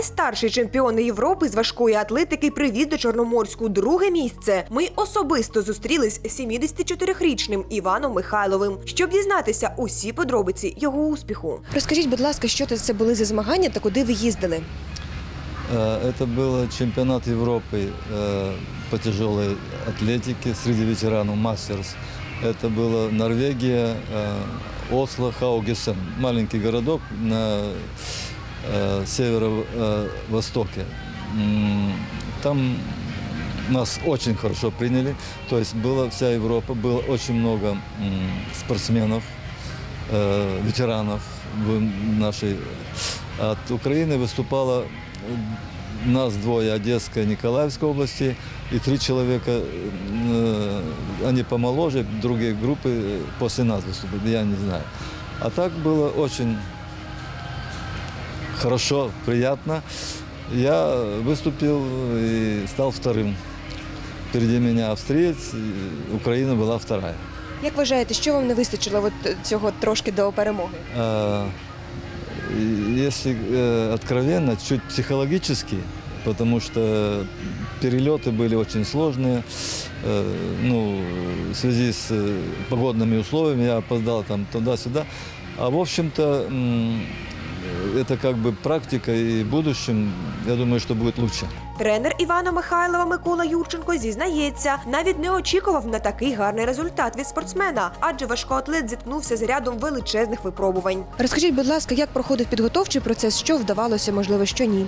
Найстарший чемпіон Європи з важкої атлетики привіз до Чорноморську друге місце. Ми особисто зустрілись з 74-річним Іваном Михайловим, щоб дізнатися усі подробиці його успіху. Розкажіть, будь ласка, що це були за змагання та куди ви їздили? Э, Это был чемпионат Европы э, по тяжелой атлетике среди ветеранов Мастерс. Это была Норвегия, э, Осло, Хаугесен, маленький городок на э, северо-востоке. М, Там нас очень хорошо приняли, то есть была вся Европа, было очень много м, спортсменов, э, ветеранов в нашей. От Украины выступало э, нас двое, Одесская, Николаевской области, и три человека, э, они помоложе, другие группы э, после нас выступают, я не знаю. А так было очень хорошо, приятно. Я выступил и стал вторым. Впереди меня австриец, и Украина была вторая. Як вважаєте, що вам не вистачило от цього трошки до перемоги? А, и Если э, откровенно, чуть психологически, потому что перелеты были очень сложные. Э, Ну, в связи с э, погодными условиями я опоздал там туда-сюда. А в общем-то, м, это как бы практика, и в будущем, я думаю, что будет лучше. Тренер Івана Михайлова Микола Юрченко зізнається, навіть не очікував на такий гарний результат від спортсмена, адже важкоатлет зіткнувся з рядом величезних випробувань. Розкажіть, будь ласка, як проходив підготовчий процес, що вдавалося, можливо, що ні.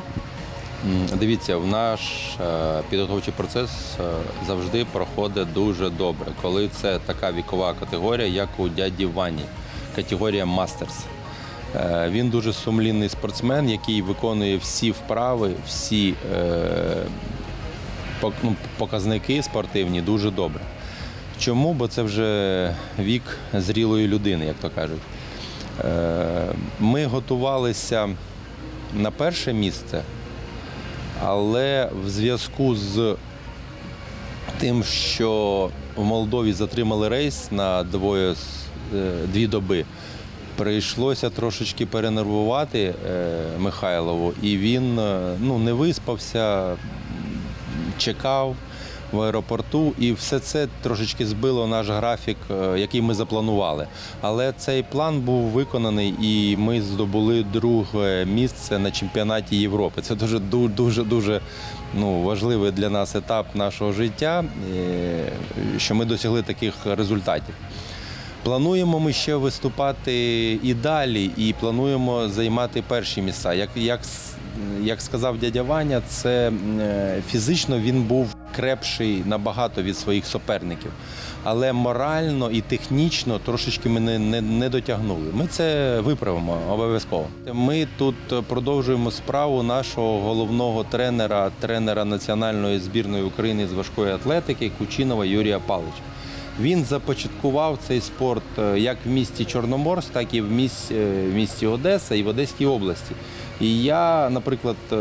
Дивіться, в наш е, підготовчий процес е, завжди проходить дуже добре, коли це така вікова категорія, як у дяді Вані, категорія Мастерс. Е, Він дуже сумлінний спортсмен, який виконує всі вправи, всі е, ну, показники спортивні дуже добре. Чому? Бо це вже вік зрілої людини, як то кажуть. Е, Ми готувалися на перше місце, але в зв'язку з тим, що в Молдові затримали рейс на двоє, дві доби, прийшлося трошечки перенервувати е, Михайлову, і він е, ну, не виспався, чекав в аеропорту, і все це трошечки збило наш графік, е, який ми запланували. Але цей план був виконаний, і ми здобули друге місце на чемпіонаті Європи. Це дуже дуже дуже ну, важливий для нас етап нашого життя, що ми досягли таких результатів. Плануємо ми ще виступати і далі, і плануємо займати перші місця. Як, як, як сказав дядя Ваня, це е, фізично він був крепший набагато від своїх суперників. Але морально і технічно трошечки ми не, не, не дотягнули. Ми це виправимо обов'язково. Ми тут продовжуємо справу нашого головного тренера, тренера національної збірної України з важкої атлетики Кучинова Юрія Павловича. Він започаткував цей спорт е, як в місті Чорноморськ, так і в місті, е, в місті Одеса і в Одеській області. І я, наприклад, е,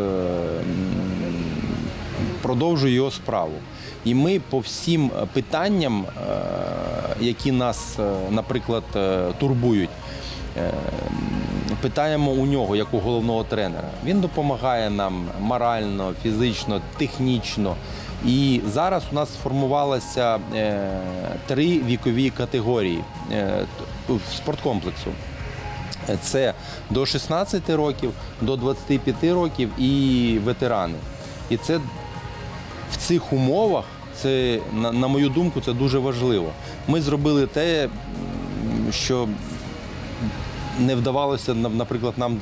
продовжую його справу. І ми по всім питанням, які нас, наприклад, турбують, питаємо у нього як у головного тренера. Він допомагає нам морально, фізично, технічно. І зараз у нас сформувалося е, три вікові категорії е, спорткомплексу. Це до 16 років, до 25 років і ветерани. І це в цих умовах, це, на, мою думку, це дуже важливо. Ми зробили те, що не вдавалося, на- наприклад, нам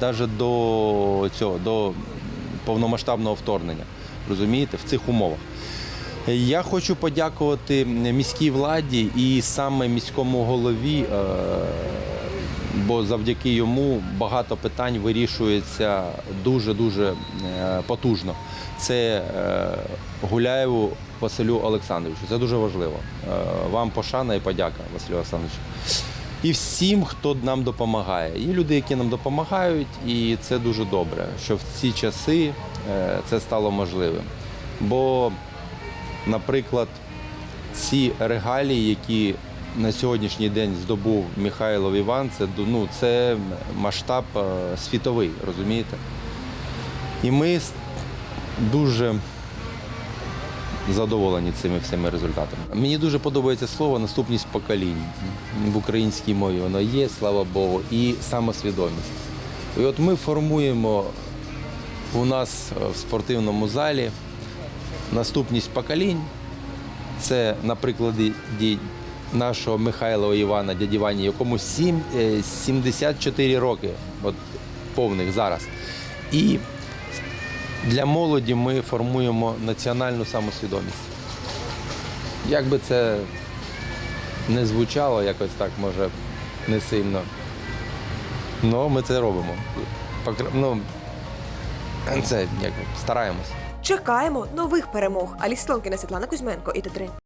навіть до цього, до повномасштабного вторгнення. Розумієте, в цих умовах. Я хочу подякувати міській владі і саме міському голові, е, бо завдяки йому багато питань вирішується дуже-дуже е, потужно. Це е, Гуляєву Василю Олександровичу. Це дуже важливо. Вам пошана і подяка, Василю Олександровичу. І всім, хто нам допомагає. Є люди, які нам допомагають, і це дуже добре, що в ці часи це стало можливим. Бо, наприклад, ці регалії, які на сьогоднішній день здобув Михайлов Іван, це, ну, це масштаб е, світовий, розумієте? І ми дуже задоволені цими всіми результатами. Мені дуже подобається слово наступність поколінь в українській мові. Воно є, слава Богу, і самосвідомість. І от ми формуємо у нас е, в спортивному залі наступність поколінь. Це на прикладі ді- нашого Михайлова Івана, дяді Вані, якому сім- е, 74 роки, от повних зараз. І для молоді ми формуємо національну самосвідомість. Як би це не звучало, якось так, може, не сильно. Ну, ми це робимо. Ну, це як стараємось. Чекаємо нових перемог. Аліс на Світлана Кузьменко і Т3.